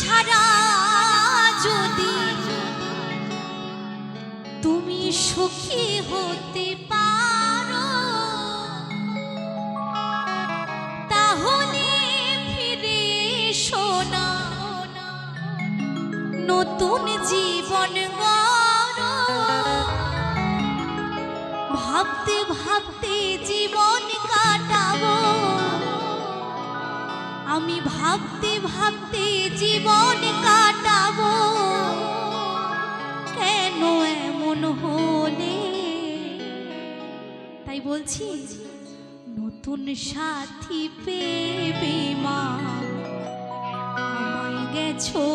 ছাড়া যদি তুমি সুখী হতে পারো তাহলে ফিরে সোনা নতুন জীবন ভাবতে ভাবতে আমি ভাবতে ভাবতে জীবন কাটাবো। কেন এমন হলে? তাই বলছি, নতুন সাথী পেবে মা। গেছো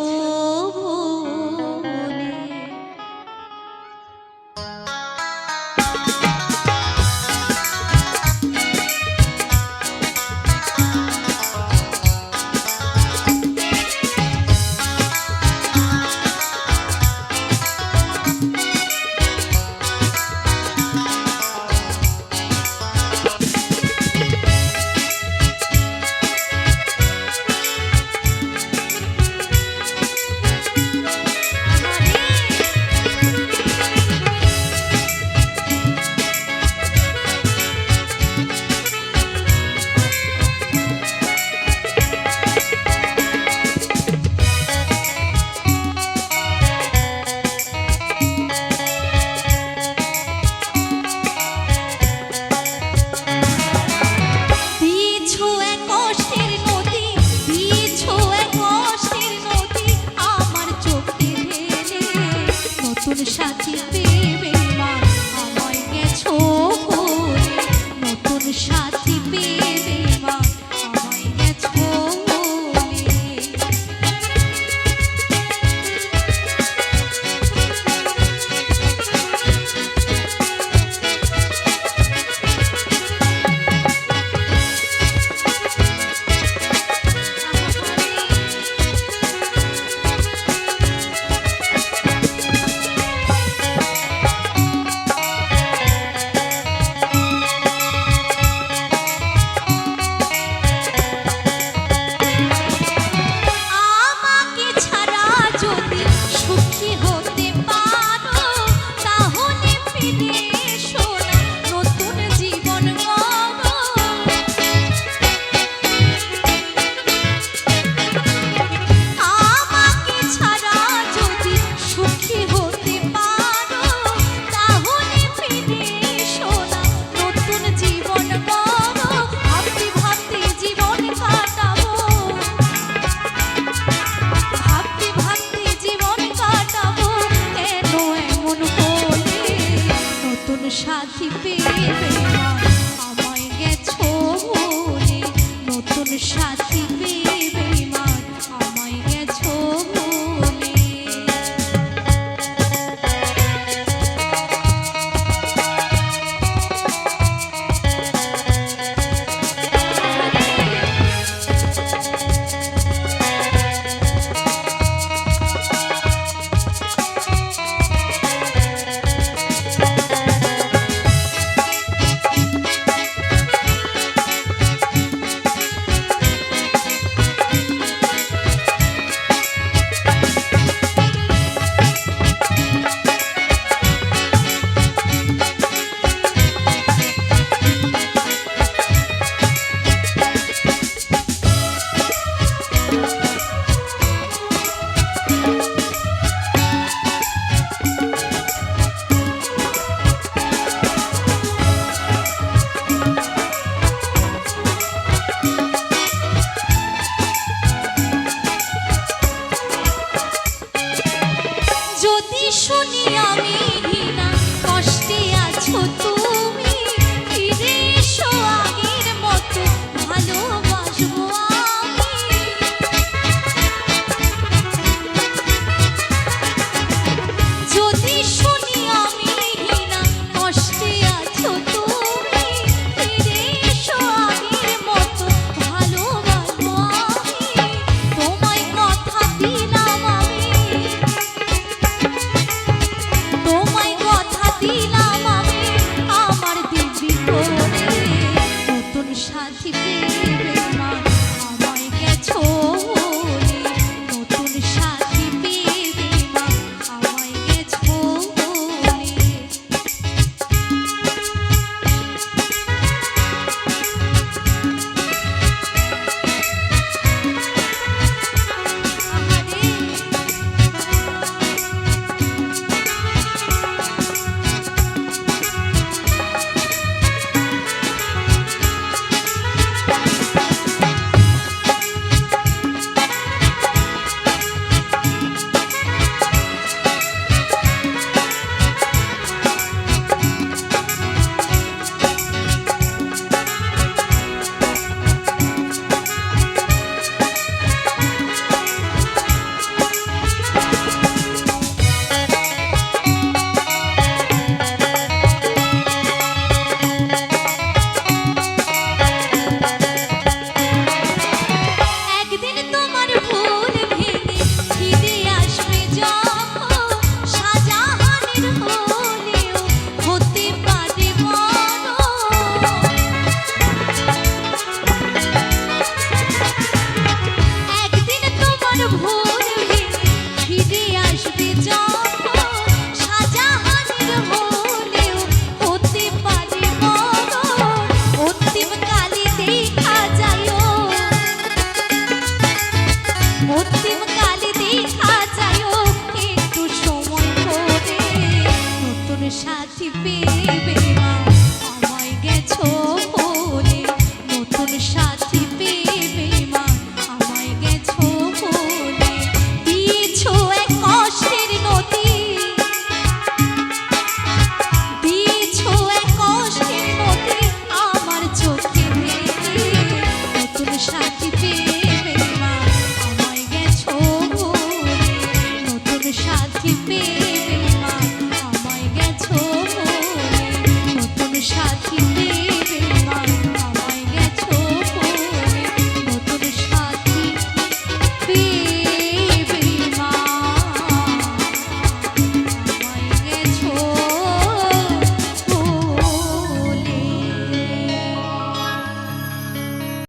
আসবি যা